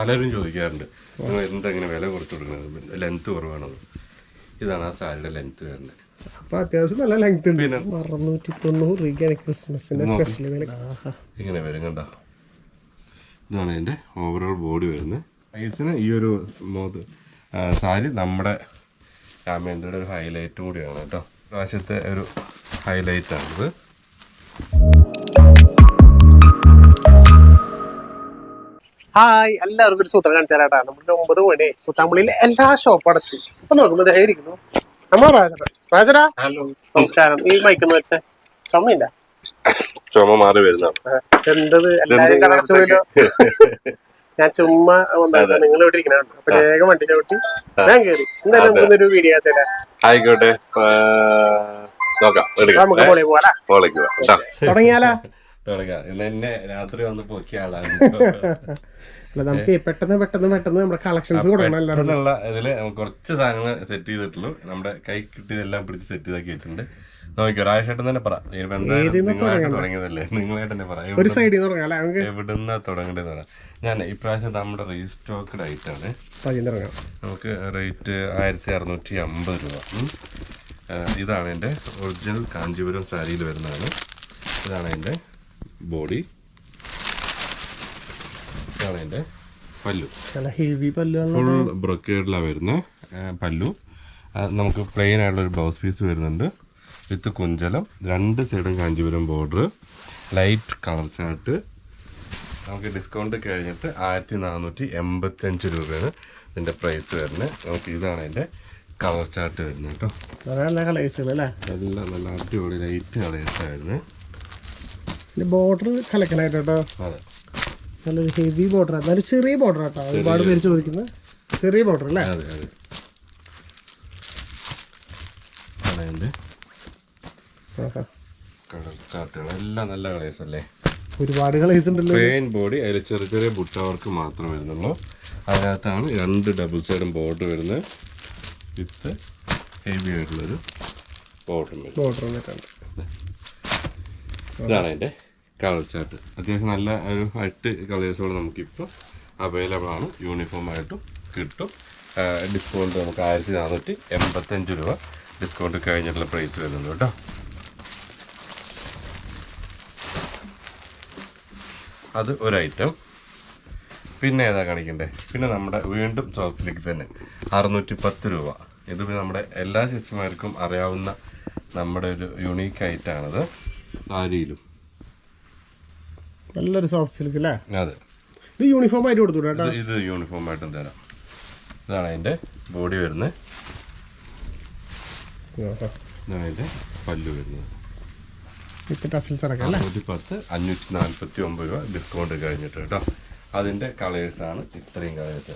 പലരും ചോദിക്കാറുണ്ട് നിങ്ങൾ എന്തെങ്ങനെ വില കുറച്ച് കൊടുക്കുന്നത്? ലെങ്ത് കുറവാണോ? ഇതാണ് ആ സാരിയുടെ ലെങ്ത് വരുന്നത്. അപ്പൊ അത്യാവശ്യം നല്ല ലെങ്ത് ഉണ്ട്. പിന്നെ? അറുന്നൂറ്റി തൊണ്ണൂറ് രൂപയ്ക്കാണ് ക്രിസ്മസിന്റെ സ്പെഷ്യൽ വില. ഇങ്ങനെ വരും കണ്ട? ഇതാണ് അതിന്റെ ഓവറോൾ ബോഡി വരുന്നത്. സൈസിന് ഈ ഒരു മോത് സാരി നമ്മുടെ രാമേന്ദ്രയുടെ ഒരു ഹൈലൈറ്റും കൂടിയാണ് കേട്ടോ. പ്രാവശ്യത്തെ ഒരു ഹൈലൈറ്റ് ഹായ് എല്ലാവർക്കും ഒരു സൂത്രം കാണിച്ചാൽ തരാട്ടാ നമ്മുടെ ഒമ്പത് മണി കുത്താമ്പള്ളിയിൽ എല്ലാ ഷോപ്പ് അടച്ചു. ഇപ്പൊ നോക്കുമ്പോ ദേ ഇരിക്കുന്നു. നമ്മളെ രാജര രാജരാ ഹലോ. നമസ്കാരം. ഈ മൈക്കെന്ന് വെച്ച. ചുമയില്ല? ചുമ മാറി വരുന്നതാണ് ആ, എന്തത് എല്ലാരും കടച്ചു പോയല്ലോ ഞാൻ ചുമ്മാ നിങ്ങൾ ഇവിടെ ഇരിക്കണ അപ്പൊ വേഗം വണ്ടി ചവിട്ടി. ഞാൻ കേറി. എന്തായാലും നമുക്കൊന്നൊരു വീഡിയോ ചേട്ടാ ആയിക്കോട്ടെ. നോക്കാം. നമുക്ക് പോളി പോവാ തുടങ്ങിയാലാ? തുടങ്ങാം. ഇന്ന് എന്നെ രാത്രി വന്ന് പൊക്കിയ ആളാണ്. അല്ല നമുക്ക് പെട്ടെന്ന് പെട്ടെന്ന് പെട്ടെന്ന് നമ്മുടെ കളക്ഷൻസ് ഇതിൽ കുറച്ച് സാധനങ്ങൾ സെറ്റ് ചെയ്തിട്ടുള്ളൂ. നമ്മുടെ കൈ കിട്ടിയതെല്ലാം പിടിച്ച് സെറ്റ് ചെയ്താക്കി വെച്ചിട്ടുണ്ട്. നോക്കി ഒരാഴ്ചയായിട്ട് തന്നെ പറ. നിങ്ങളായിട്ട് തുടങ്ങിയതല്ലേ? നിങ്ങളായിട്ട് തന്നെ പറ. ഒരു എവിടുന്ന് സൈഡിൽ തുടങ്ങാം അല്ലെ? നമുക്ക് എവിടുന്ന തുടങ്ങേണ്ടതെന്ന് പറയാം ഞാൻ ഇപ്രാവശ്യം നമ്മുടെ റീസ്റ്റോക്ക്ഡ് ആയിട്ടാണ് നമുക്ക് റേറ്റ് ആയിരത്തി അറുന്നൂറ്റി അമ്പത് രൂപ. ഇതാണ് എന്റെ ഒറിജിനൽ കാഞ്ചീപുരം സാരിയിൽ വരുന്നതാണ്. ഇതാണ് എന്റെ ബോഡി ഇതാണ് എന്റെ പല്ലു. ഹെവി ഫുൾ ബ്രൊക്കേഡിലാണ് വരുന്നത് പല്ലു. നമുക്ക് പ്ലെയിൻ ആയിട്ടുള്ള ഒരു ബ്ലൗസ് പീസ് വരുന്നുണ്ട്. വിത്ത് കുഞ്ചലം. രണ്ട് സൈഡും Kanchipuram border light colour chart നമുക്ക് ഡിസ്കൗണ്ട് കഴിഞ്ഞിട്ട് ആയിരത്തി നാനൂറ്റി എൺപത്തഞ്ച് രൂപയാണ് ഇതിന്റെ പ്രൈസ് വരുന്നത് നമുക്ക് ഇതാണ് അതിന്റെ കളർ ചാർട്ട് വരുന്നത് കേട്ടോ. നല്ല കളേഴ്സുകൾ അല്ലേ? എല്ലാം നല്ല അടിപൊളി ലൈറ്റ് കളേഴ്സായിരുന്നു ബോർഡർ കലക്കനായിട്ട് കേട്ടോ. നല്ലൊരു ഹെവി ബോർഡർ എന്നാലും ചെറിയ ബോർഡർ കേട്ടോ ഒരുപാട് പേര് ചോദിക്കുന്നത്. ചെറിയ ബോർഡർ അല്ലേ? എല്ലാം നല്ല കളേഴ്സ് അല്ലേ? ഒരുപാട് കളേഴ്സ് ഉണ്ടല്ലോ. പ്ലെയിൻ ബോഡി അതിൽ ചെറിയ ചെറിയ ബുട്ട വർക്ക് മാത്രം വരുന്നുള്ളൂ. അതിനകത്താണ് രണ്ട് ഡബിൾ സൈഡും ബോർഡർ വരുന്നത്. വിത്ത് ഹെവി ആയിട്ടുള്ളൊരു ബോർഡർ വരും ബോർഡർ വന്നിട്ടുണ്ട്. ഇതാണ് അതിന്റെ കളർ ചാർട്ട്. അത്യാവശ്യം നല്ല ഒരു എട്ട് കളേഴ്സുകൾ നമുക്കിപ്പോൾ അവൈലബിൾ ആണ്. യൂണിഫോം ആയിട്ടും കിട്ടും. ഡിസ്കൗണ്ട് നമുക്ക് ആയിരത്തി നാനൂറ്റി എൺപത്തഞ്ച് രൂപ ഡിസ്കൗണ്ട് കഴിഞ്ഞിട്ടുള്ള പ്രൈസ് വരുന്നുണ്ട് കേട്ടോ. അത് ഒരു ഐറ്റം പിന്നെ ഏതാ കാണിക്കണ്ടേ? പിന്നെ നമ്മുടെ വീണ്ടും സോഫ്റ്റിലേക്ക് തന്നെ. അറുന്നൂറ്റി പത്ത് രൂപ. ഇത് നമ്മുടെ എല്ലാ ചേച്ചിമാർക്കും അറിയാവുന്ന നമ്മുടെ ഒരു യുണീക്ക് ഐറ്റാണിത് സാരിയിലും നല്ലൊരു സോഫ്റ്റ് സിൽക്ക് അല്ലേ അതെ. ഇത് യൂണിഫോം ആയിട്ട് കൊടുത്തു കേട്ടോ ഇത് യൂണിഫോം ആയിട്ടും തരാം. ഇതാണ് അതിന്റെ ബോഡി വരുന്നത്. ആഹാ. ഇതാണ് അതിന്റെ പല്ലു വരുന്നത്. പത്ത് അഞ്ഞൂറ്റി നാൽപ്പത്തി ഒമ്പത് രൂപ ഡിസ്കൗണ്ട് കഴിഞ്ഞിട്ട് കേട്ടോ. അതിന്റെ കളേഴ്സാണ് ഇത്രയും കളേഴ്സ്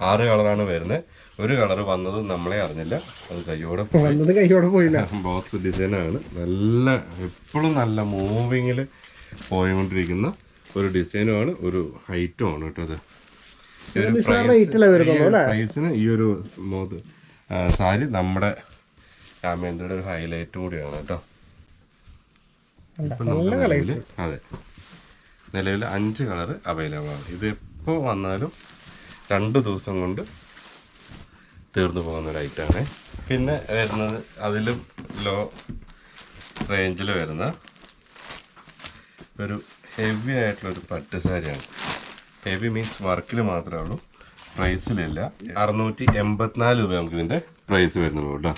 ആറ് കളറാണ് വരുന്നത്. ഒരു കളർ വന്നത് നമ്മളെ അറിഞ്ഞില്ല. അത് കയ്യോടെ പോയി. വന്നത് കൈയോടെ പോയില്ല. ബോക്സ് ഡിസൈനാണ് നല്ല എപ്പോഴും നല്ല മൂവിങ്ങിൽ പോയിക്കൊണ്ടിരിക്കുന്ന ഒരു ഡിസൈനുമാണ് ഒരു ഹൈറ്റും ആണ് കേട്ടോ അത്. ഈ ഒരു നിസ്സാര price- റേറ്റിലെ വരുന്നുള്ളൂ ഈ പ്രൈസിന് ഈ ഒരു സാരി നമ്മുടെ രാമേന്ദ്രയുടെ ഒരു ഹൈലൈറ്റ് കൂടിയാണ് കേട്ടോ. അതെ. നിലവിൽ അഞ്ച് കളർ അവൈലബിൾ ആണ്. ഇത് എപ്പോൾ വന്നാലും രണ്ട് ദിവസം കൊണ്ട് തീർന്നു പോകുന്ന ഒരു ഐറ്റമാണ് പിന്നെ വരുന്നത് അതിലും ലോ റേഞ്ചിൽ വരുന്ന ഒരു ഹെവി ആയിട്ടുള്ളൊരു പട്ട് സാരിയാണ്. ഹെവി മീൻസ് വർക്കിൽ മാത്രമേ ഉള്ളൂ. പ്രൈസിലില്ല അറുന്നൂറ്റി എൺപത്തിനാല് രൂപ നമുക്ക് ഇതിന്റെ പ്രൈസ് വരുന്നുള്ളൂ കേട്ടോ.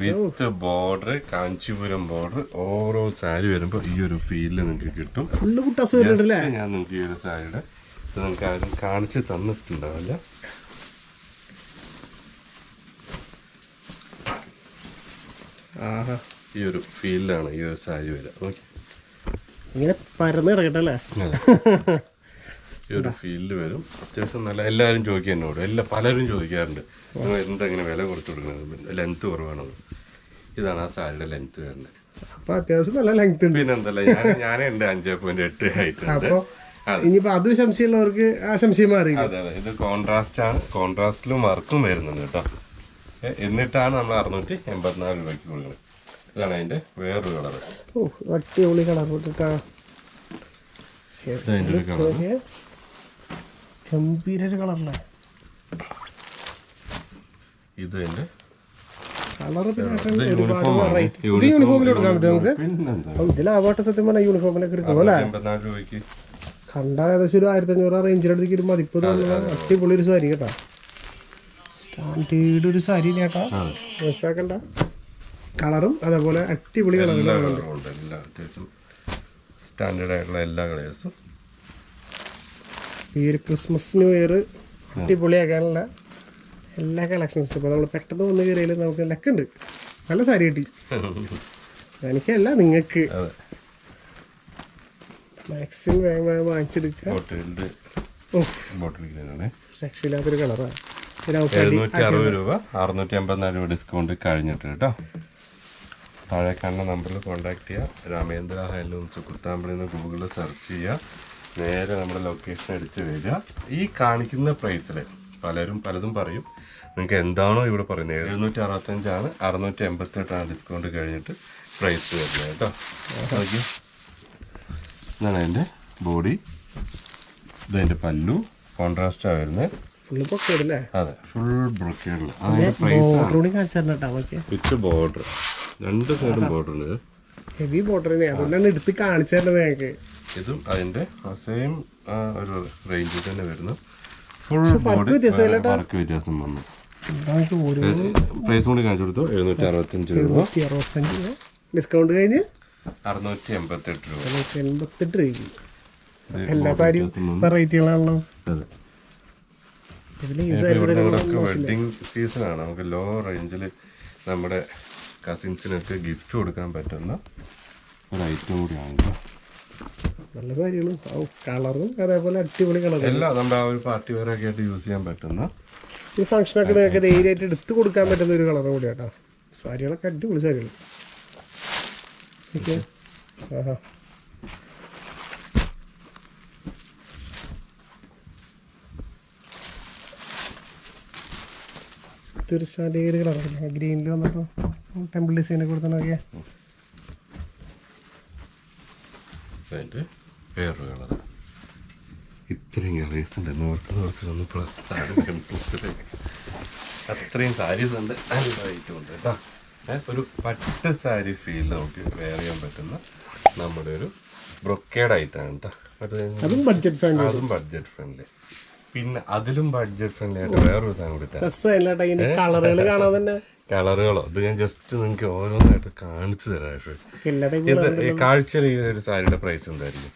വിത്ത് ബോർഡർ കാഞ്ചീപുരം ബോർഡർ ഓരോ സാരി വരുമ്പോൾ ഈ ഒരു ഫീലിൽ നിങ്ങൾക്ക് കിട്ടും. ഞാൻ നിങ്ങൾക്ക് ഈ ഒരു സാരിയുടെ ഇത് നിങ്ങൾക്ക് ആരും കാണിച്ചു തന്നിട്ടുണ്ടാവില്ല. ആഹാ. ഈ ഒരു ഫീലിലാണ് ഈ ഒരു സാരി വരിക ഓക്കെ. ഇങ്ങനെ പരന്ന് കിടക്കട്ടെ അല്ലേ? ഈ ഒരു ഫീൽഡ് വരും. അത്യാവശ്യം നല്ല എല്ലാവരും ചോദിക്കുക എന്നോട്. എല്ലാ പലരും ചോദിക്കാറുണ്ട്. നിങ്ങൾ എന്തെങ്ങനെ വില കുറച്ച് കൊടുക്കുന്നത്? ലെങ്ത് കുറവാണെന്ന് ഇതാണ് ആ സാരിയുടെ ലെങ്ത് വരുന്നത്. അപ്പൊ അത്യാവശ്യം നല്ല ലെങ്ത് ഉണ്ട്. പിന്നെന്തല്ല ഞാൻ ഞാനേ ഉണ്ട് അഞ്ചേ പോയിന്റ് എട്ട് ആയിട്ടുണ്ട് അപ്പൊ ഇനിയിപ്പോ അതൊരു സംശയമുള്ളവർക്ക് ആ സംശയം മാറി. അതെ അതെ. ഇത് കോൺട്രാസ്റ്റ് ആണ്. കോൺട്രാസ്റ്റിലും വർക്കും വരുന്നുണ്ട് കേട്ടോ. എന്നിട്ടാണ് നമ്മൾ അറുന്നൂറ്റി എൺപത്തിനാല് രൂപയ്ക്ക് കൊടുക്കുന്നത്. ഇതാണ് അതിന്റെ വേറൊരു കളർ ഓ അടിപൊളി കളർ ഒരു കളർ ഗംഭീര കളറല്ലേ? ഇത് ഇതിലാവട്ടെ സത്യം പറഞ്ഞാൽ യൂണിഫോമിലൊക്കെ അല്ലേ? കണ്ട ഏകദേശം ഒരു ആയിരത്തി അഞ്ഞൂറ് റേഞ്ചിനടുത്തേക്ക് ഒരു മതിപ്പ് തോന്നുന്ന. അടിപൊളി ഒരു സാരി കേട്ടാ. സ്റ്റാൻഡേർഡ് ഒരു സാരി ചേട്ടാ അതെ. മനസ്സിലാക്കണ്ട കളറും അതേപോലെ അടിപൊളി കളറുകളുണ്ട് കളറും എല്ലാ അത്യാവശ്യം സ്റ്റാൻഡേർഡ് ആയിട്ടുള്ള എല്ലാ കളേഴ്സും ഈ ഒരു ക്രിസ്മസ് ന്യൂ ഇയർ അടിപൊളിയാക്കാനുള്ള എല്ലാ കളക്ഷൻസും ഇപ്പോൾ നമ്മൾ പെട്ടെന്ന് വന്ന് കയറിയാൽ നമുക്ക് ലക്കുണ്ട്. നല്ല സാരി കിട്ടി. എനിക്കല്ല നിങ്ങൾക്ക്. മാക്സിമം വേഗം വേഗം വാങ്ങിച്ചെടുക്കുക. രക്ഷയില്ലാത്തൊരു കളറാണ് എഴുന്നൂറ്റി അറുപത് രൂപ. അറുന്നൂറ്റി അമ്പത്തിനാല് രൂപ ഡിസ്കൗണ്ട് കഴിഞ്ഞിട്ട് കേട്ടോ. താഴെ കാണുന്ന നമ്പറിൽ കോൺടാക്ട് ചെയ്യുക രാമേന്ദ്ര ഹാൻഡ്ലൂംസ് കുത്താമ്പളി എന്ന് ഗൂഗിളിൽ സെർച്ച് ചെയ്യുക നേരെ നമ്മുടെ ലൊക്കേഷൻ അടിച്ച് വരിക. ഈ കാണിക്കുന്ന പ്രൈസിൽ പലരും പലതും പറയും. നിങ്ങൾക്ക് എന്താണോ ഇവിടെ പറയുന്നത്? എഴുന്നൂറ്റി അറുപത്തഞ്ചാണ് അറുന്നൂറ്റി എൺപത്തെട്ടാണ് ഡിസ്കൗണ്ട് കഴിഞ്ഞിട്ട് പ്രൈസ് വരുന്നത് കേട്ടോ. ഇതാണ് എന്റെ ബോഡി ഇതെന്റെ പല്ലു. കോൺട്രാസ്റ്റാണ് വരുന്നത്. അതെ ഫുൾ ബ്രൊക്കേഡിൽ വിത്ത് ബോർഡർ രണ്ട് സൈഡും ബോർഡർ ഉണ്ട് ഹെവി ബോർഡർ ആണ് അതുകൊണ്ടാണ് എടുത്ത് കാണിച്ചു തരുന്നത് ഞങ്ങൾക്ക് ഇതും അതിന്റെ സെയിം ഒരു റേഞ്ചിൽ തന്നെ വരുന്നു. ഫുൾ ബോർഡ് ബോഡി വർക്ക് വ്യത്യാസം വന്നു. പ്രൈസ് കൂടി കാണിച്ചു കൊടുത്തു. എഴുന്നൂറ്റി അറുപത്തഞ്ച് രൂപ. ഡിസ്കൗണ്ട് കഴിഞ്ഞ്? അറുന്നൂറ്റി എൺപത്തെട്ട് രൂപ. എൺപത്തെട്ട് രൂപ. എല്ലാ സാരിയും വെറൈറ്റികളാണല്ലോ. അതെ. വെഡിങ് സീസൺ ആണ്. നമുക്ക് ലോ റേഞ്ചിൽ നമ്മുടെ കസിൻസിനൊക്കെ ഗിഫ്റ്റ് കൊടുക്കാൻ പറ്റുന്ന ഒരു ഐറ്റം കൂടിയാണ് നല്ല ഓ കളറും അതേപോലെ അടിപൊളി കളർ എല്ലാം നമ്മുടെ ആ ഒരു പാർട്ടി വെയർ ഒക്കെ ആയിട്ട് യൂസ് ചെയ്യാൻ പറ്റുന്ന ഈ ഫംഗ്ഷനൊക്കെ നിങ്ങൾക്ക് ധൈര്യമായിട്ട് എടുത്തു കൊടുക്കാൻ പറ്റുന്ന ഒരു കളറും കൂടി കേട്ടോ സാരികളൊക്കെ അടിപൊളി സാരികൾ ഓക്കെ. ആഹാ. തീർച്ചയായിട്ടും സ്റ്റാൻഡേർഡ് കളറാണ്. ഗ്രീനിൽ വന്നപ്പോൾ ടെമ്പിൾ ഡിസൈനൊക്കെ കൊടുത്തു നോക്കിയ. അതിന്റെ വേറൊരു കളർ ഇത്രയും കളേഴ്സ് ഉണ്ട് നോർത്ത് നോർത്ത് വന്നപ്പോൾ സാരി അത്രയും സാരീസ് ഉണ്ട്. നല്ല ഐറ്റം ഉണ്ട് കേട്ടോ. ഒരു പട്ട് സാരി ഫീൽ നമുക്ക് വെയർ ചെയ്യാൻ പറ്റുന്ന നമ്മുടെ ഒരു ബ്രൊക്കേഡ് ആയിട്ടാണ് കേട്ടോ. അത് അതും ബഡ്ജറ്റ് ഫ്രണ്ട്ലി അതും ബഡ്ജറ്റ് ഫ്രണ്ട്ലി പിന്നെ അതിലും ബഡ്ജറ്റ് ഫ്രണ്ട്ലി ആയിട്ട് വേറൊരു സാധനം കൂടി കളറുകൾ കാണാൻ തന്നെ. കളറുകളോ? ഇത് ഞാൻ ജസ്റ്റ് നിങ്ങൾക്ക് ഓരോന്നായിട്ട് കാണിച്ചു തരാം പക്ഷേ. കാഴ്ചയിൽ ഈ ഒരു സാരിയുടെ പ്രൈസ് എന്തായിരിക്കും?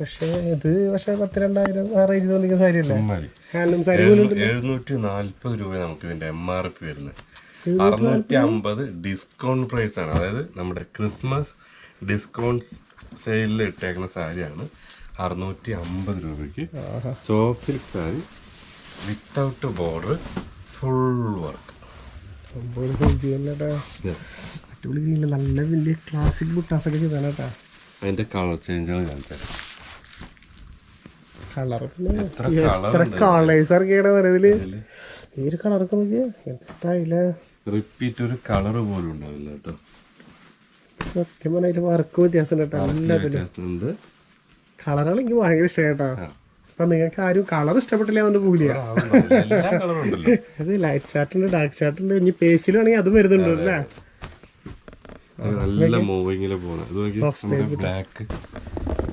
പക്ഷേ ഇത് പക്ഷേ പത്ത് രണ്ടായിരം ആ റേഞ്ചിൽ തോന്നിക്കുന്ന സാരി അല്ലേ എഴുന്നൂറ്റി നാല്പത് രൂപ നമുക്ക് ഇതിന്റെ എം ആർ പി വരുന്നത്. അറുന്നൂറ്റി അമ്പത് ഡിസ്കൗണ്ട് പ്രൈസ് ആണ്. അതായത് നമ്മുടെ ക്രിസ്മസ് ഡിസ്കൗണ്ട് സെയിലിൽ ഇട്ടേക്കുന്ന സാരിയാണ്. അറുന്നൂറ്റി അമ്പത് രൂപയ്ക്ക് soft silk sari without border full work അടിപൊളി നല്ല വലിയ ക്ലാസിക് ബുട്ടാസൊക്കെ ചെയ്താണ് കേട്ടോ അതിന്റെ കളർ ചേഞ്ചുകൾ കാണിച്ചാൽ കളർ എത്ര കളേഴ്സ് ഇറക്കിയാണ് ഇതിൽ? ഈ ഒരു കളറൊക്കെ നോക്കിയാ എന്ത് സ്റ്റൈൽ റിപ്പീറ്റ് ഒരു കളർ പോലും ഉണ്ടാവില്ല കേട്ടോ. സത്യം പറഞ്ഞാൽ വർക്ക് വ്യത്യാസം കേട്ടോ കളറുകൾ എനിക്ക് ഭയങ്കര ഇഷ്ടമായിട്ടാ അപ്പൊ നിങ്ങൾക്ക് ആരും കളർ ഇഷ്ടപ്പെട്ടില്ല എന്ന് കൂലിയ അത് ലൈറ്റ് ചാർട്ടുണ്ട് ഡാർക്ക് ചാർട്ടുണ്ട് ഇനി പേസിലാണെങ്കിൽ അതും വരുന്നുണ്ട് അല്ലേ? നല്ല മൂവിങ്ങിൽ ബ്ലാക്ക്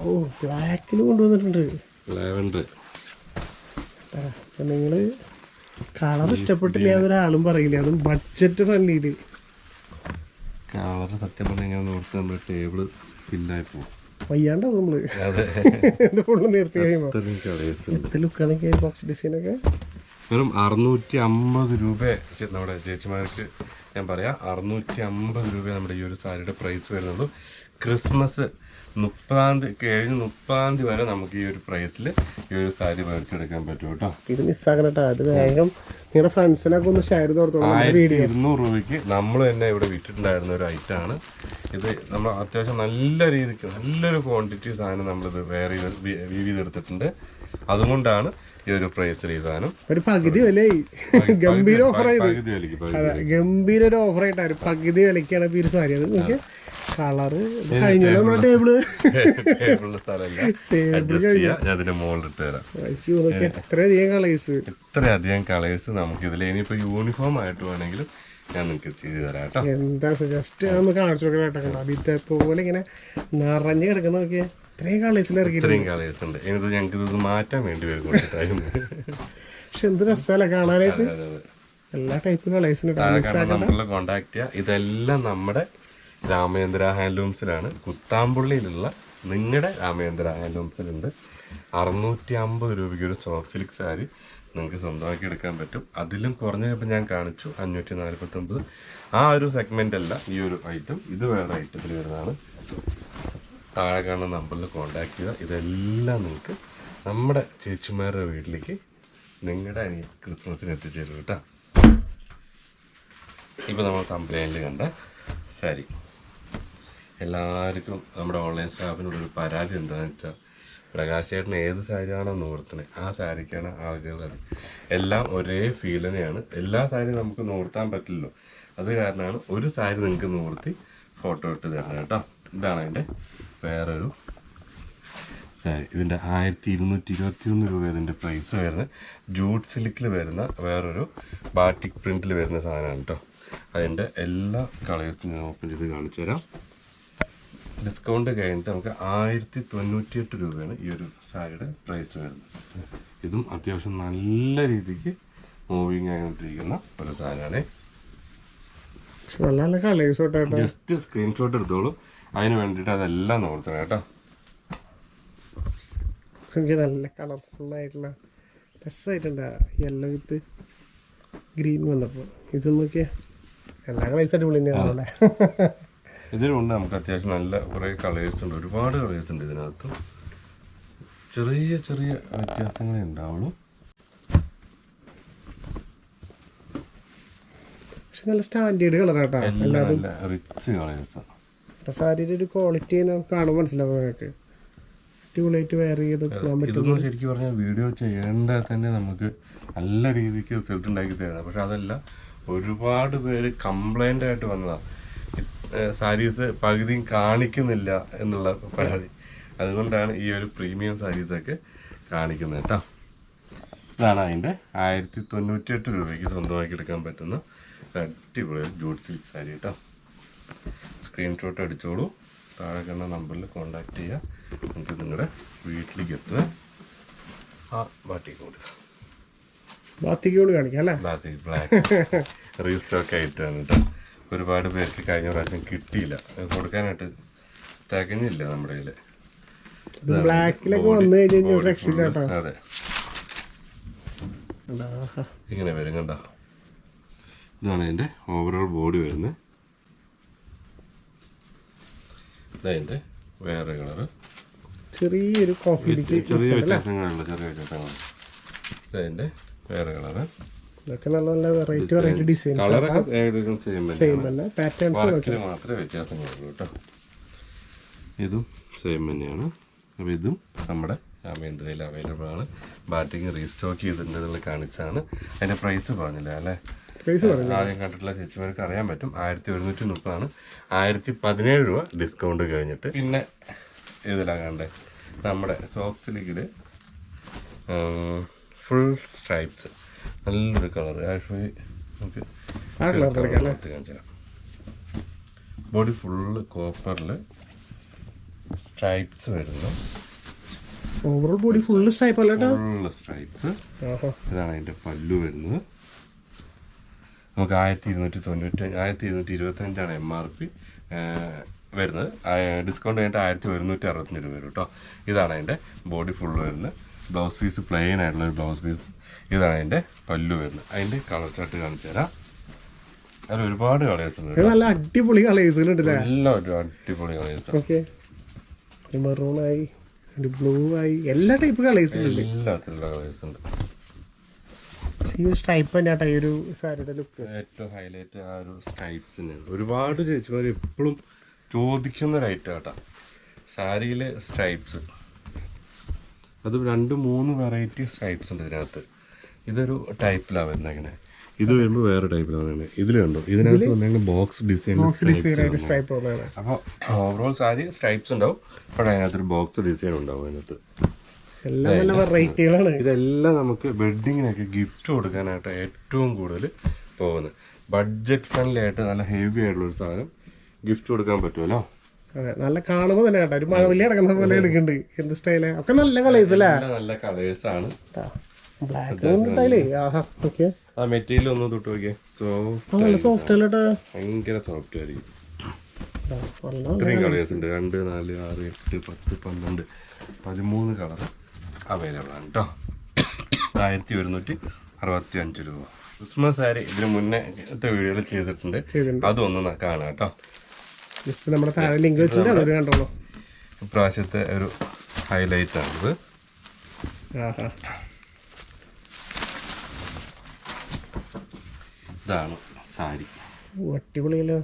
ഓ ബ്ലാക്കിൽ കൊണ്ടുവന്നിട്ടുണ്ട്. ലാവൻഡർ നിങ്ങൾ കളർ ഇഷ്ടപ്പെട്ടില്ല അതൊരാളും പറയില്ല. അതും ബഡ്ജറ്റ് ഫ്രണ്ട്ലിയിൽ കളർ സത്യം പറഞ്ഞാൽ ടേബിൾ ഫില്ലായി പോകും. വയ്യാണ്ടാവും അതെ. ഇത് ഫുള്ള് നിർത്തി കഴിയുമ്പോൾ ലുക്കാണെങ്കിൽ ബോക്സ് ഡിസൈനൊക്കെ വെറും അറുന്നൂറ്റി അമ്പത് രൂപ നമ്മുടെ ചേച്ചിമാർക്ക് ഞാൻ പറയാം. അറുന്നൂറ്റി അമ്പത് രൂപ നമ്മുടെ ഈ ഒരു സാരിയുടെ പ്രൈസ് വരുന്നുള്ളൂ ക്രിസ്മസ് മുപ്പതാം തീയതി കഴിഞ്ഞ് മുപ്പതാം തീയതി വരെ നമുക്ക് ഈ ഒരു പ്രൈസിൽ ഈ ഒരു സാരി മേടിച്ചെടുക്കാൻ പറ്റും കേട്ടോ. ഇത് മിസ്സാക്കണം കേട്ടോ അത് വേഗം നിങ്ങളുടെ ഫ്രണ്ട്സിനൊക്കെ ഒന്ന് ഷെയർ ചെയ്ത് കൊടുത്തോളൂ ആയിരത്തി ഇരുന്നൂറ് രൂപയ്ക്ക് നമ്മൾ തന്നെ ഇവിടെ വിറ്റിട്ടുണ്ടായിരുന്ന ഒരു ഐറ്റമാണ് ഇത് നമ്മൾ അത്യാവശ്യം നല്ല രീതിക്ക് നല്ലൊരു ക്വാണ്ടിറ്റി സാധനം നമ്മളിത് വേറെ വിവിധ വീവ് ചെയ്തെടുത്തിട്ടുണ്ട്. അതുകൊണ്ടാണ് ഈ ഒരു പ്രൈസിൽ ഈ സാധനം ഒരു പകുതി വിലയായി. ഗംഭീര ഓഫർ ഗംഭീര ഒരു ഓഫർ ആയിട്ടാണ്. പകുതി വിലക്കാണ് ഈ ഒരു സാരി. അത് നിങ്ങൾക്ക് കളറ്. കഴിഞ്ഞല്ലോ നമ്മുടെ ടേബിൾ അയ്യോ, കളേഴ്സ് ഇത്രയധികം കളേഴ്സ് നമുക്ക് ഇതിൽ ഇനിയിപ്പോ യൂണിഫോം ആയിട്ട് വേണമെങ്കിലും ഞാൻ നിങ്ങൾക്ക് ചെയ്തു തരാം കേട്ടോ. എന്താ ജസ്റ്റ് നമുക്ക് കാണിച്ചു കൊടുക്കാൻ കേട്ടോ പോലെ ഇതേപോലെ ഇങ്ങനെ നിറഞ്ഞു കിടക്കുന്ന നോക്കിയേ ഇത്രയും കളേഴ്സിൽ ഇറക്കിയിട്ടുണ്ട്. ഇത്രയും കളേഴ്സ് ഉണ്ട്. ഞങ്ങൾക്ക് ഇത് മാറ്റാൻ വേണ്ടി വരും കുറച്ച് ടൈം പക്ഷെ എന്ത് രസമല്ലേ കാണാനായിട്ട്? എല്ലാ ടൈപ്പ് കളേഴ്സിനും കോണ്ടാക്ട് ചെയ്യുക ഇതെല്ലാം നമ്മുടെ രാമേന്ദ്ര ഹാൻഡ്ലൂംസിലാണ്. കുത്താമ്പുള്ളിയിലുള്ള നിങ്ങളുടെ രാമേന്ദ്ര ഹാൻഡ്ലൂംസിലുണ്ട്. അറുന്നൂറ്റി അമ്പത് രൂപയ്ക്ക് ഒരു സോഫ്റ്റ് സിൽക്ക് സാരി നിങ്ങൾക്ക് സ്വന്തമാക്കി എടുക്കാൻ പറ്റും. അതിലും കുറഞ്ഞ ഇപ്പം ഞാൻ കാണിച്ചു അഞ്ഞൂറ്റി നാൽപ്പത്തൊമ്പത് ആ ഒരു സെഗ്മെന്റ് അല്ല ഈ ഒരു ഐറ്റം ഇത് വേറെ ഐറ്റത്തിൽ വരുന്നതാണ്. താഴെ കാണുന്ന നമ്പറിൽ കോണ്ടാക്ട് ചെയ്യുക. ഇതെല്ലാം നിങ്ങൾക്ക് നമ്മുടെ ചേച്ചിമാരുടെ വീട്ടിലേക്ക് നിങ്ങളുടെ അനിയ ക്രിസ്മസിന് എത്തിച്ചേരും കേട്ടോ. ഇപ്പോൾ നമ്മൾ കമ്പനിയിൽ കണ്ട സാരി എല്ലാവർക്കും നമ്മുടെ ഓൺലൈൻ സ്റ്റാഫിനോട് ഒരു പരാതി എന്താണെന്ന് വെച്ചാൽ പ്രകാശേട്ടൻ ഏത് സാരിയാണോ നോർത്തണേ ആ സാരിക്കാണ് ആളുകൾ അത് എല്ലാം ഒരേ ഫീൽ തന്നെയാണ്. എല്ലാ സാരിയും നമുക്ക് നോർത്താൻ പറ്റില്ലല്ലോ. അത് കാരണമാണ് ഒരു സാരി നിങ്ങൾക്ക് നോർത്തി ഫോട്ടോ ഇട്ട് തരണം കേട്ടോ. ഇതാണ് അതിന്റെ വേറൊരു സാരി. ഇതിന്റെ ആയിരത്തി ഇരുന്നൂറ്റി ഇരുപത്തി ഒന്ന് രൂപ ഇതിന്റെ പ്രൈസ് വരുന്നത്. ജൂട്ട് സിൽക്കിൽ വരുന്ന വേറൊരു ബാറ്റിക് പ്രിന്റിൽ വരുന്ന സാധനമാണ് കേട്ടോ. അതിന്റെ എല്ലാ കളേഴ്സും ഞാൻ ഓപ്പൺ ചെയ്ത് കാണിച്ചു തരാം ഡിസ്കൗണ്ട് കഴിഞ്ഞിട്ട് നമുക്ക് ആയിരത്തി തൊണ്ണൂറ്റിയെട്ട് രൂപയാണ് ഈ ഒരു സാരിയുടെ പ്രൈസ് വരുന്നത്. ഇതും അത്യാവശ്യം നല്ല രീതിക്ക് മൂവിങ് ആയിക്കൊണ്ടിരിക്കുന്ന ഒരു സാധനമാണ് പക്ഷെ നല്ല നല്ല കളേഴ്സ് തൊട്ടോ ജസ്റ്റ് സ്ക്രീൻഷോട്ട് എടുത്തോളൂ. അതിന് വേണ്ടിട്ട് അതെല്ലാം നോർത്തണം കേട്ടോ. എനിക്ക് നല്ല കളർഫുൾ ആയിട്ടുള്ള രസമായിട്ടുണ്ട് യെല്ലോ വിത്ത് ഗ്രീൻ വന്നപ്പോൾ. ഇത് നോക്കിയേ. എല്ലാ കളേഴ്സ് അടിപൊളി തന്നെയാണല്ലേ ഇതിലുണ്ട് നമുക്ക് അത്യാവശ്യം നല്ല കുറേ കളേഴ്സ് ഉണ്ട്. ഒരുപാട് കളേഴ്സ് ഉണ്ട് ഇതിനകത്ത്. ചെറിയ ചെറിയ വ്യത്യാസങ്ങളേ ഉണ്ടാവുള്ളൂ. പക്ഷെ നല്ല സ്റ്റാൻഡേർഡ് കളർ കേട്ടോ നല്ല റിച്ച് കളേഴ്സാണ് സാരിയുടെ ഒരു ക്വാളിറ്റി കാണുമ്പോൾ മനസ്സിലാവും നിങ്ങൾക്ക് അടിപൊളിയായിട്ട് വെയർ ചെയ്ത് പറ്റും ഇതൊന്നും ശരിക്കും പറഞ്ഞാൽ വീഡിയോ ചെയ്യേണ്ട തന്നെ നമുക്ക് നല്ല രീതിക്ക് റിസൾട്ട് ഉണ്ടാക്കി തരുന്നത് പക്ഷെ അതല്ല ഒരുപാട് പേര് കംപ്ലൈന്റ് ആയിട്ട് വന്നതാണ് സാരീസ് പകുതിയും കാണിക്കുന്നില്ല എന്നുള്ള പരാതി. അതുകൊണ്ടാണ് ഈ ഒരു പ്രീമിയം സാരീസൊക്കെ കാണിക്കുന്നത് കേട്ടോ. ഇതാണ് അതിന്റെ ആയിരത്തി തൊണ്ണൂറ്റി എട്ട് രൂപയ്ക്ക് സ്വന്തമാക്കി എടുക്കാൻ പറ്റുന്ന അടിപൊളി ജൂട്ട് സിൽക്ക് സാരി കേട്ടോ. സ്ക്രീൻഷോട്ട് അടിച്ചോളൂ. താഴെ കണ്ട നമ്പറിൽ കോൺടാക്ട് ചെയ്യുക. നമുക്ക് നിങ്ങളുടെ വീട്ടിലേക്ക് എത്തുക. ആ ബാട്ടിക്ക് കൂടി ബാത്തിക്ക് കൂടി കാണിക്കാം അല്ലേ? ബാത്തി ബ്ലാക്ക് റീസ്റ്റോക്ക് ആയിട്ടാണ് കേട്ടോ. ഒരുപാട് പേർക്ക് കഴിഞ്ഞ പ്രാവശ്യം കിട്ടിയില്ല. കൊടുക്കാനായിട്ട് തികഞ്ഞില്ല നമ്മുടെ കയ്യിൽ ബ്ലാക്കിലൊക്കെ വന്നു കഴിഞ്ഞ് കഴിഞ്ഞാൽ രക്ഷയില്ല കേട്ടോ. അതെ. ഇങ്ങനെ വരും കണ്ടോ? ഇതാണ് എന്റെ ഓവറോൾ ബോഡി വരുന്നത്. ഇതതിന്റെ വേറെ കളറ് ചെറിയൊരു കോഫി ചെറിയ വ്യത്യാസങ്ങളുള്ള ചെറിയ വ്യത്യാസങ്ങൾ ഇതതിന്റെ വേറെ കളറ് ഇതൊക്കെ നല്ല നല്ല വെറൈറ്റി വെറൈറ്റി ഡിസൈൻസ് സെയിം തന്നെ പാറ്റേൺസ് മാത്രമേ വ്യത്യാസങ്ങളുള്ളൂ കേട്ടോ. ഇതും സെയിം തന്നെയാണ്. അപ്പോൾ ഇതും നമ്മുടെ രാമേന്ദ്രയിൽ അവൈലബിൾ ആണ്. ബാറ്റിങ് റീസ്റ്റോക്ക് ചെയ്തിട്ടുണ്ട് എന്നുള്ളത് കാണിച്ചാണ്. അതിന്റെ പ്രൈസ് പറഞ്ഞില്ല? അല്ലേ? പ്രൈസ് ആദ്യം കണ്ടിട്ടുള്ള ചേച്ചിമാർക്ക് അറിയാൻ പറ്റും. ആയിരത്തി ഒരുന്നൂറ്റി മുപ്പതാണ് ആയിരത്തി പതിനേഴ് രൂപ ഡിസ്കൗണ്ട് കഴിഞ്ഞിട്ട് പിന്നെ ഇതിലാണ് കണ്ടേ. നമ്മുടെ സോക്സ് ലീഗിൽ ഫുൾ സ്ട്രൈപ്സ് നല്ലൊരു കളർ. ആക്ച്വലി നമുക്ക് ബോഡി ഫുള്ള് കോപ്പറിൽ സ്ട്രൈപ്സ് വരുന്നു. ഓവറോൾ ബോഡി ഫുള്ള് സ്ട്രൈപ്പ് അല്ല ഫുള്ള് സ്ട്രൈപ്സ് ഇതാണ് അതിന്റെ പല്ലു വരുന്നത്. നമുക്ക് ആയിരത്തി ഇരുന്നൂറ്റി തൊണ്ണൂറ്റി ആയിരത്തി ഇരുന്നൂറ്റി ഇരുപത്തഞ്ചാണ് എം ആർ പി വരുന്നത് ഡിസ്കൗണ്ട് കഴിഞ്ഞിട്ട് ആയിരത്തി ഒരുന്നൂറ്റി അറുപത്തഞ്ച് രൂപ വരും കേട്ടോ ഇതാണ് അതിന്റെ ബോഡി ഫുള്ള് വരുന്നത്. ബ്ലൗസ് പീസ് പ്ലെയിൻ ആയിട്ടുള്ള ഒരു ബ്ലൗസ് പീസ് ഇതാണ് അതിന്റെ പല്ലു വരുന്നത്. അതിന്റെ കളർ ചാർട്ട് കാണിച്ചു തരാം. അതിൽ ഒരുപാട് കളേഴ്സ് ഉണ്ട് നല്ല അടിപൊളി കളേഴ്സുകൾ അല്ലേ എല്ലാം ഒരു അടിപൊളി കളേഴ്സ് ഓക്കെ. മെറൂൺ ആയി ബ്ലൂ ആയി എല്ലാ ടൈപ്പ് കളേഴ്സും ഉണ്ട്. എല്ലാത്തിലുള്ള കളേഴ്സ് ഉണ്ട്. ഈ ഒരു സ്ട്രൈപ്പ് തന്നെ ആട്ടോ ഈ ഒരു സാരിയുടെ ലുക്ക് ഏറ്റവും ഹൈലൈറ്റ് ആ ഒരു സ്ട്രൈപ്സ് തന്നെയാണ് ഒരുപാട് ചേച്ചിമാർ എപ്പോഴും ചോദിക്കുന്ന ഒരു ഐറ്റം കേട്ടോ സാരിയിലെ സ്ട്രൈപ്സ് അത് രണ്ട് മൂന്ന് വെറൈറ്റി സ്ട്രൈപ്സ് ഉണ്ട് ഇതിനകത്ത്. ഇതൊരു ടൈപ്പിലാണ് ഇങ്ങനെ ഇത് വരുമ്പോൾ വേറെ ടൈപ്പിലാണ് വരുന്നത് ഇതിൽ കണ്ടോ? ഇതിനകത്ത് വന്നെങ്കിൽ ബോക്സ് ഡിസൈൻ അപ്പോൾ ഓവറോൾ സാരി സ്ട്രൈപ്സ് ഉണ്ടാവും. പക്ഷേ അതിനകത്തൊരു ബോക്സ് ഡിസൈൻ ഉണ്ടാവും അതിനകത്ത്. ഇതെല്ലാം നമുക്ക് വെഡ്ഡിങ്ങിനൊക്കെ ഗിഫ്റ്റ് കൊടുക്കാനായിട്ട് ഏറ്റവും കൂടുതൽ പോകുന്നത്. ബഡ്ജറ്റ് ഫ്രണ്ട്ലി ആയിട്ട് നല്ല ഹെവി ആയിട്ടുള്ള ഒരു സാധനം ഗിഫ്റ്റ് കൊടുക്കാൻ പറ്റുമല്ലോ അതെ നല്ല കാണുമ്പോൾ തന്നെ കേട്ടോ. ഒരു മഴവില്ല കിടക്കുന്ന പോലെ എടുക്കുന്നുണ്ട്. എന്ത് സ്റ്റൈൽ ഒക്കെ നല്ല കളേഴ്സ് അല്ലേ? നല്ല കളേഴ്സ് ആണ്. ബ്ലാക്ക് ഉണ്ടായില്ലേ? ആഹാ ഓക്കെ ആ മെറ്റീരിയൽ ഒന്ന് തൊട്ട് നോക്കിയേ. സോഫ്റ്റ് നല്ല സോഫ്റ്റ് അല്ലേട്ടാ ഭയങ്കര സോഫ്റ്റ് ആയിരിക്കും. ഇത്രയും കളേഴ്സ് ഉണ്ട്. രണ്ട് നാല് ആറ് എട്ട് പത്ത് പന്ത്രണ്ട് പതിമൂന്ന് കളർ അവൈലബിൾ ആണ് കേട്ടോ ആയിരത്തി ഒരുന്നൂറ്റി അറുപത്തി അഞ്ച് രൂപ. ക്രിസ്മസ് സാരി ഇതിന് മുന്നേ വീഡിയോയിൽ ചെയ്തിട്ടുണ്ട്. അതൊന്ന് കാണാം കേട്ടോ ജസ്റ്റ് നമ്മുടെ താഴെ ലിങ്ക് വെച്ചിട്ട് അതൊരു കണ്ടോളൂ ഇപ്രാവശ്യത്തെ ഒരു ഹൈലൈറ്റ് ആണിത്. ഇത് ഇതാണ് സാരി. അടിപൊളിയല്ലോ.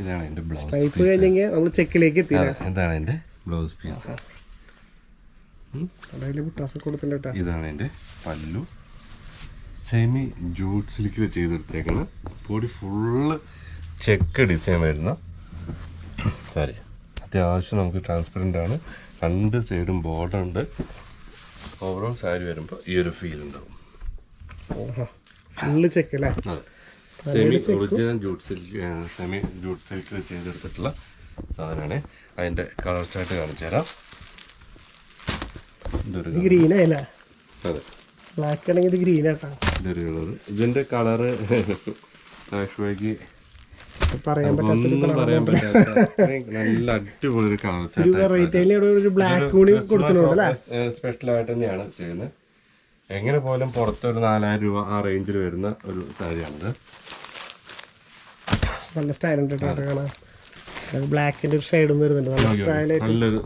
ഇതാണ് എന്റെ ബ്ലൗസ് ടൈപ്പ് കഴിഞ്ഞെങ്കിൽ നമ്മൾ ചെക്കിലേക്ക് എത്തി ഇതാണ് എന്റെ ബ്ലൗസ് പീസ് ഇതാണ് എന്റെ പല്ലു. സെമി ജൂട്ട് സിൽക്കിൽ ചെയ്തെടുത്തേക്കാണ്. പൊടി ഫുള്ള് ചെക്ക് ഡിസൈൻ വരുന്ന സാരി. അത്യാവശ്യം നമുക്ക് ട്രാൻസ്പെറന്റ് ആണ്. രണ്ട് സൈഡും ബോർഡർ ഉണ്ട്. ഓവറോൾ സാരി വരുമ്പോൾ ഈ ഒരു ഫീൽ ഉണ്ടാവും. അല്ലേ? Semi original jute silk semi jute സിൽക്കിൽ ചെയ്തെടുത്തിട്ടുള്ള സാധനമാണ്. അതിന്റെ കളർ ചാർട്ട് കാണിച്ചു തരാം. ഗ്രീൻ അതെ. ബ്ലാക്ക് ആണെങ്കിൽ ഇത് ഗ്രീൻ ആട്ടാ ഇതൊരു കളർ ഇതിന്റെ കളറ് ആഷ്വയ്ക്ക് പറയാൻ നല്ല അടിപൊളി ഒരു ബ്ലാക്ക് കൂടി കൊടുക്കുന്നുണ്ട് സ്പെഷ്യൽ ആയിട്ട് തന്നെയാണ് ചെയ്യുന്നത്. എങ്ങനെ പോലും പുറത്ത് ഒരു നാലായിരം രൂപ ആ റേഞ്ചിൽ വരുന്ന ഒരു സാരിയാണിത്. നല്ല സ്റ്റൈലുണ്ട് കാണാൻ. ബ്ലാക്കിന്റെ ഒരു ഷെയ്ഡും വരുന്നുണ്ട്. നല്ല സ്റ്റൈലായിട്ട് നല്ലൊരു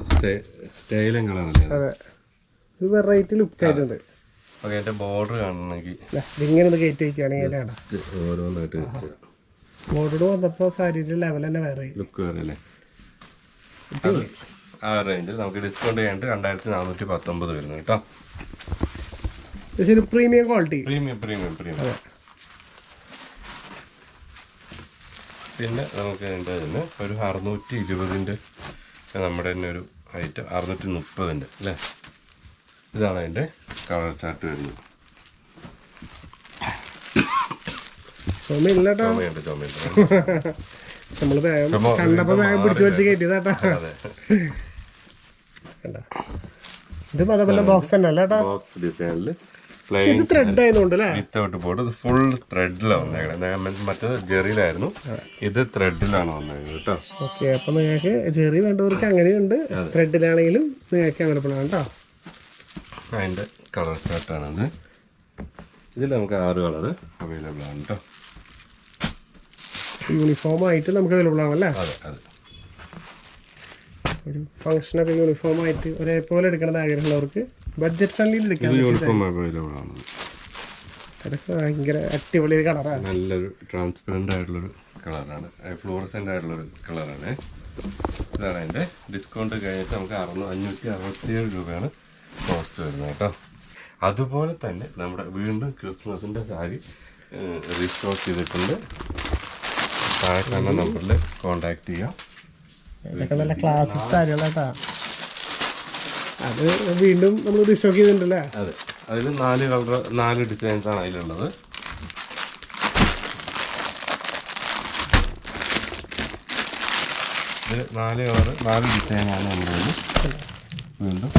സ്റ്റൈലും കളറല്ലേ അതെ. ഒരു വെറൈറ്റി ലുക്ക് ആയിട്ടുണ്ട്. ഓക്കെ എന്റെ ബോർഡർ കാണണമെങ്കിൽ ഇങ്ങനെ ഒന്ന് കയറ്റി വയ്ക്കുകയാണെങ്കിൽ ഓരോന്നായിട്ട് വെച്ച് വന്നപ്പോ വന്നപ്പോൾ സാരിയുടെ തന്നെ വേറെ? ലുക്ക് വേറെ അല്ലേ? ആ റേഞ്ചിൽ നമുക്ക് ഡിസ്കൗണ്ട് ചെയ്യാണ്ട് രണ്ടായിരത്തി നാനൂറ്റി പത്തൊമ്പത് വരുന്നു കേട്ടോ. പക്ഷെ ഒരു premium quality premium premium premium പിന്നെ നമുക്ക് അതിന്റെ തന്നെ ഒരു അറുന്നൂറ്റി ഇരുപതിന്റെ നമ്മുടെ തന്നെ ഒരു ഐറ്റം അറുന്നൂറ്റി മുപ്പതിന്റെ അല്ലേ? ഇതാണ് അതിന്റെ കളർ ചാർട്ട് വരുന്നത്. ചുമയില്ല കേട്ടോ ചുമയുണ്ട് ചുമയുണ്ട്. നമ്മൾ വേഗം കണ്ടപ്പോ വേഗം പിടിച്ചു വലിച്ച് കയറ്റിയതാട്ടാ? ഇത് അതേപോലെ ബോക്സ് തന്നെ അല്ലാട്ടോ? ബോക്സ് ഡിസൈനിൽ ഇത് പ്ലെയിൻ ത്രെഡ് ആയതുകൊണ്ട് അല്ലേ വിത്തൗട്ട് ബോർഡ് ഇത് ഫുൾ ത്രെഡിലാണ് വന്നേക്കണത് മറ്റേ ജെറിയിലായിരുന്നു. ഇത് ത്രെഡിലാണ് വന്നേക്കുന്നത് കേട്ടോ. ഓക്കെ അപ്പൊ നിങ്ങൾക്ക് ജെറി വേണ്ടവർക്ക് അങ്ങനെയുണ്ട്. ത്രെഡിലാണെങ്കിലും നിങ്ങൾക്ക് അവൈലബിൾ ആണ് കേട്ടോ. അതിന്റെ കളർ ചാർട്ടാണത് ഇതിൽ നമുക്ക് ആറ് കളർ അവൈലബിൾ ആണ് കേട്ടോ. യൂണിഫോം ആയിട്ട് നമുക്ക് അവൈലബിൾ ആണല്ലേ? അതെ അതെ. ഒരു ഫംഗ്ഷനൊക്കെ യൂണിഫോം ആയിട്ട് ഒരേപോലെ എടുക്കണമെന്ന് ആഗ്രഹമുള്ളവർക്ക് ബഡ്ജറ്റ് ഫ്രണ്ട്ലി എടുക്കാം യൂണിഫോം അവൈലബിൾ ആണ്. ഭയങ്കര അടിപൊളി കളറാണ് നല്ലൊരു ട്രാൻസ്പെറന്റ് ആയിട്ടുള്ളൊരു കളറാണ് ഫ്ലോറസെന്റ് ആയിട്ടുള്ളൊരു കളറാണ് ഇതാണ് അതിന്റെ ഡിസ്കൗണ്ട് കഴിഞ്ഞിട്ട് നമുക്ക് അറുന്നൂ അഞ്ഞൂറ്റി അറുപത്തിയേഴ് രൂപയാണ് കോസ്റ്റ് വരുന്നത് കേട്ടോ. അതുപോലെ തന്നെ നമ്മുടെ വീണ്ടും ക്രിസ്മസിന്റെ സാരി റീസ്റ്റോക്ക് ചെയ്തിട്ടുണ്ട്. താഴെ കാണുന്ന നമ്പറിൽ കോണ്ടാക്ട് ചെയ്യാം. ഇതൊക്കെ നല്ല ക്ലാസിക് സാരികളാട്ടാ അത് വീണ്ടും നമ്മൾ റീസ്റ്റോക്ക് ചെയ്തിട്ടുണ്ടല്ലേ? അതെ. അതിൽ നാല് കളർ നാല് ഡിസൈൻസ് ആണ് അതിലുള്ളത്. ഇത് നാല് കളർ നാല് ഡിസൈനാണ് നമ്മുടെ വീണ്ടും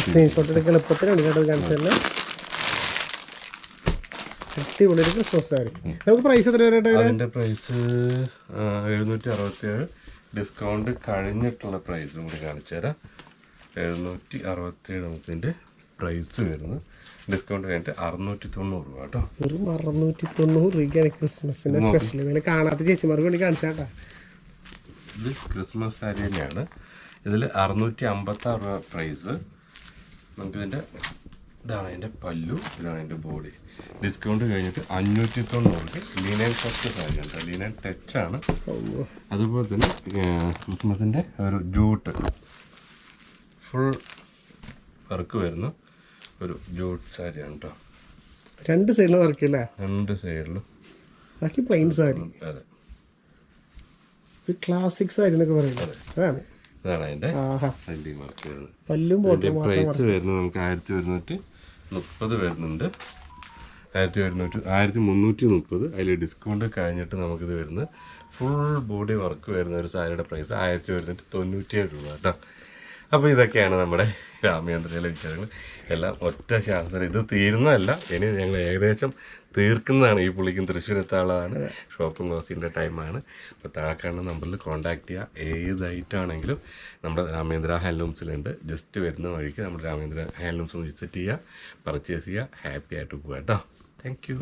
സ്ക്രീൻഷോട്ട് എടുക്കാൻ എളുപ്പത്തിലാണ് കേട്ടോ കാണിച്ചതല്ലേ? അടിപൊളി ഒരു ക്രിസ്മസ് സാരി നമുക്ക് പ്രൈസ് എത്ര വരെ അതിന്റെ പ്രൈസ് എഴുന്നൂറ്റി അറുപത്തിയേഴ് ഡിസ്കൗണ്ട് കഴിഞ്ഞിട്ടുള്ള പ്രൈസും കൂടി കാണിച്ചു തരാം. എഴുന്നൂറ്റി അറുപത്തിയേഴ് നമുക്ക് ഇതിന്റെ പ്രൈസ് വരുന്നത് ഡിസ്കൗണ്ട് കഴിഞ്ഞിട്ട് അറുന്നൂറ്റി തൊണ്ണൂറ് രൂപ കേട്ടോ. ഒരു അറുന്നൂറ്റി തൊണ്ണൂറ് രൂപയ്ക്കാണ് ക്രിസ്മസിന്റെ സ്പെഷ്യൽ നിങ്ങൾ കാണാത്ത ചേച്ചിമാർക്ക് വേണ്ടി കാണിച്ചാട്ടാ ഇത് ക്രിസ്മസ് സാരി തന്നെയാണ്. ഇതിൽ അറുന്നൂറ്റി അമ്പത്താറ് രൂപ പ്രൈസ് നമുക്കിതിന്റെ ഇതാണ് അതിന്റെ പല്ലു ഇതാണ് അതിന്റെ ബോഡി ഡിസ്കൗണ്ട് കഴിഞ്ഞിട്ട് അഞ്ഞൂറ്റി തൊണ്ണൂറ് ലീനൻ ഫസ്റ്റ് സാരി ഉണ്ട് ലീനൻ ടച്ചാണ് അതുപോലെ തന്നെ ക്രിസ്മസിന്റെ ഒരു ജൂട്ട് ഫുൾ വർക്ക് വരുന്ന ഒരു ജൂട്ട് സാരിയാണ് കേട്ടോ രണ്ട് സൈഡിലും വർക്കില്ല രണ്ട് സൈഡിലും ബാക്കി പ്ലെയിൻ സാരി അതെ. ക്ലാസിക് സാരി എന്നൊക്കെ പറയുന്നത്. അതാണ്. ഇതാണ് അതിന്റെ ആഹാ. അതിന്റെ പല്ലും പ്രൈസ് വരുന്നത് നമുക്ക് ആയിരത്തി ഒരുന്നൂറ്റി മുപ്പത് വരുന്നുണ്ട്. ആയിരത്തി ഒരുന്നൂറ്റി ആയിരത്തി മുന്നൂറ്റി മുപ്പത്. അതിൽ ഡിസ്കൗണ്ട് കഴിഞ്ഞിട്ട് നമുക്കിത് വരുന്നത് ഫുൾ ബോഡി വർക്ക് വരുന്ന ഒരു സാരിയുടെ പ്രൈസ് ആയിരത്തി ഒരുന്നൂറ്റി തൊണ്ണൂറ്റിയേഴ് രൂപ കേട്ടോ. അപ്പോൾ ഇതൊക്കെയാണ് നമ്മുടെ രാമചന്ദ്രയിലെ വിചാരങ്ങൾ എല്ലാം ഒറ്റ ശാസ്ത്രം. ഇത് തീരുന്നതല്ല. ഇനി ഞങ്ങൾ ഏകദേശം തീർക്കുന്നതാണ്. ഈ പുള്ളിക്കും തൃശ്ശൂർ എത്താനുള്ളതാണ്. ഷോപ്പിംഗ് ക്ലോസിന്റെ ടൈമാണ് അപ്പോൾ താഴെക്കാണ് നമ്പറിൽ കോൺടാക്ട് ചെയ്യുക ഏത് ഐറ്റം ആണെങ്കിലും നമ്മുടെ രാമേന്ദ്ര ഹാൻഡ്ലൂംസിലുണ്ട് ജസ്റ്റ് വരുന്ന വഴിക്ക് നമ്മുടെ രാമേന്ദ്ര ഹാൻഡ്ലൂംസ് വിസിറ്റ് ചെയ്യുക പർച്ചേസ് ചെയ്യുക ഹാപ്പി ആയിട്ട് പോകാം കേട്ടോ താങ്ക്